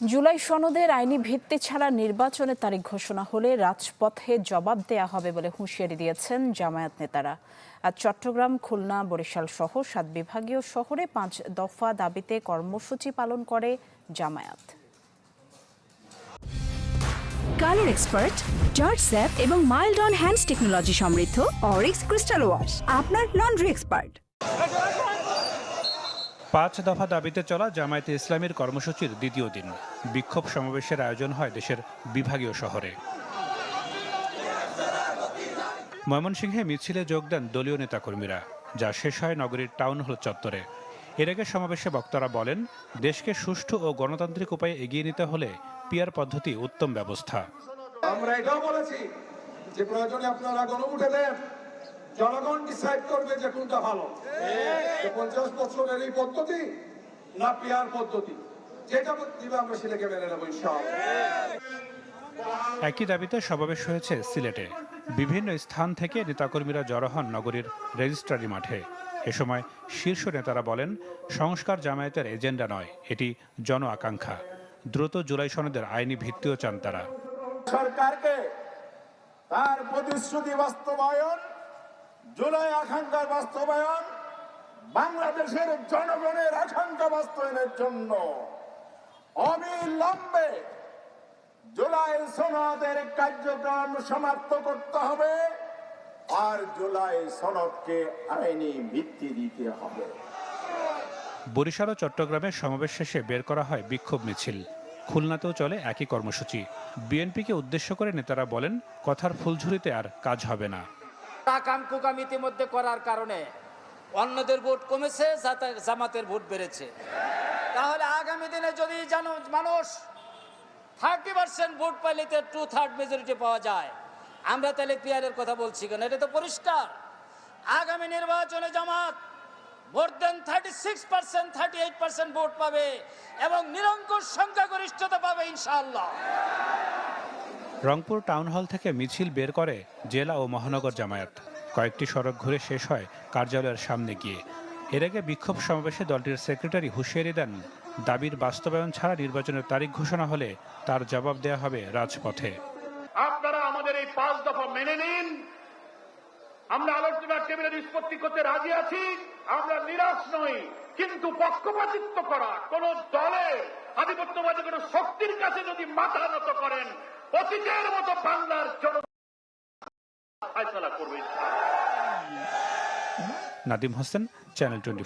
জুলাই সনদের আইনি ভিত্তি ছাড়া নির্বাচনের তারিখ ঘোষণা হলে রাজপথে জবাব দেয়া হবে বলে হুঁশিয়ারি দিয়েছেন জামায়াত নেতারা। আজ চট্টগ্রাম, খুলনা, বরিশাল সহ সাত বিভাগীয় শহরে পাঁচ দফা দাবিতে কর্মসূচি পালন করে জামায়াত। কালার এক্সপার্ট জর্জ স্যাপ এবং মাইল্ড অন হ্যান্ডস টেকনোলজি সমৃদ্ধ অরিক্স ক্রিস্টাল ওয়াশ, আপনার লন্ড্রি এক্সপার্ট। পাঁচ দফা দাবিতে চলা জামায়াতে ইসলামীর কর্মসূচির দ্বিতীয় দিন। বিক্ষোভ সমাবেশের আয়োজন হয় দেশের বিভাগীয় শহরে। ময়মনসিংহে মিছিলে যোগ দেন দলীয় নেতাকর্মীরা, যা শেষ হয় নগরীর টাউন হল চত্বরে। এর আগে সমাবেশে বক্তারা বলেন, দেশকে সুষ্ঠু ও গণতান্ত্রিক উপায়ে এগিয়ে নিতে হলে পিয়ার পদ্ধতি উত্তম ব্যবস্থা। আমরা এটাও বলেছি যে প্রয়োজনে আপনারা গণভোটে দেন। জনগণ ডিসাইড করবে যে কোনটা ভালো। পঞ্চাশ বছরের এই পদ্ধতি না পিয়ার পদ্ধতি? যেটা দিবে আমরা সেটাকে মেনে নেব একই দাবিতে সমাবেশ হয়েছে সিলেটে। বিভিন্ন স্থান থেকে নেতাকর্মীরা জড়ো হন নগরীর রেজিস্ট্রারি মাঠে। এ সময় শীর্ষ নেতারা বলেন সংস্কার জামায়াতের এজেন্ডা নয় এটি জন আকাঙ্ক্ষা। দ্রুত জুলাই সনদের আইনি ভিত্তিও চান তারা। সরকারকে তার প্রতিশ্রুতি বাস্তবায়ন জুলাই আকাঙ্ক্ষার বাস্তবায়ন বাংলাদেশের জনগণের আকাঙ্ক্ষা বাস্তবায়নের জন্য অবিলম্বে জুলাই সনদের কার্যক্রম সমাপ্ত করতে হবে আর জুলাই সনদকে আইনি ভিত্তি দিতে হবে। বরিশাল ও চট্টগ্রামের সমাবেশ শেষে বের করা হয় বিক্ষোভ মিছিল। খুলনাতেও চলে একই কর্মসূচি। বিএনপিকে উদ্দেশ্য করে নেতারা বলেন, কথার ফুলঝুরিতে আর কাজ হবে না। কাম কুকাম ইতিমধ্যে করার কারণে অন্যদের ভোট কমেছে জামাতের ভোট বেড়েছে। তাহলে আগামী দিনে যদি জানো মানুষ থার্টি পার্সেন্ট ভোট পাইলে টু থার্ড মেজরিটি পাওয়া যায়। আমরা তাহলে পিয়ারের কথা বলছি কেন? এটা তো পরিষ্কার। আগামী নির্বাচনে Jamaat more then thirty six percent thirty eight percent vote পাবে এবং নিরঙ্কুশ সংখ্যাগরিষ্ঠতা পাবে ইনশাআল্লাহ। রংপুর টাউন হল থেকে মিছিল বের করে জেলা ও মহানগর জামায়াত। কয়েকটি সড়ক ঘুরে শেষ হয় কার্যালয়ের সামনে গিয়ে। এর আগে বিক্ষোভ সমাবেশে দলটির সেক্রেটারি হুঁশিয়ারি দেন, দাবির বাস্তবায়ন ছাড়া নির্বাচনের তারিখ ঘোষণা হলে তার জবাব দেয়া হবে রাজপথে। আপনারা আমাদের এই পাঁচ দফা মেনে নিন। আমরা আলোচনা টেবিলে নিষ্পত্তি করতে রাজি আছি। আমরা নিরাশ নই, কিন্তু পক্ষপাতিত্ব করা কোন দলে আধিপত্যবাদী কোন শক্তির কাছে যদি মাথা নত করেন অতীতের মতো বাংলার জন ফায়সলা করবে। Nadim Hossain channel twenty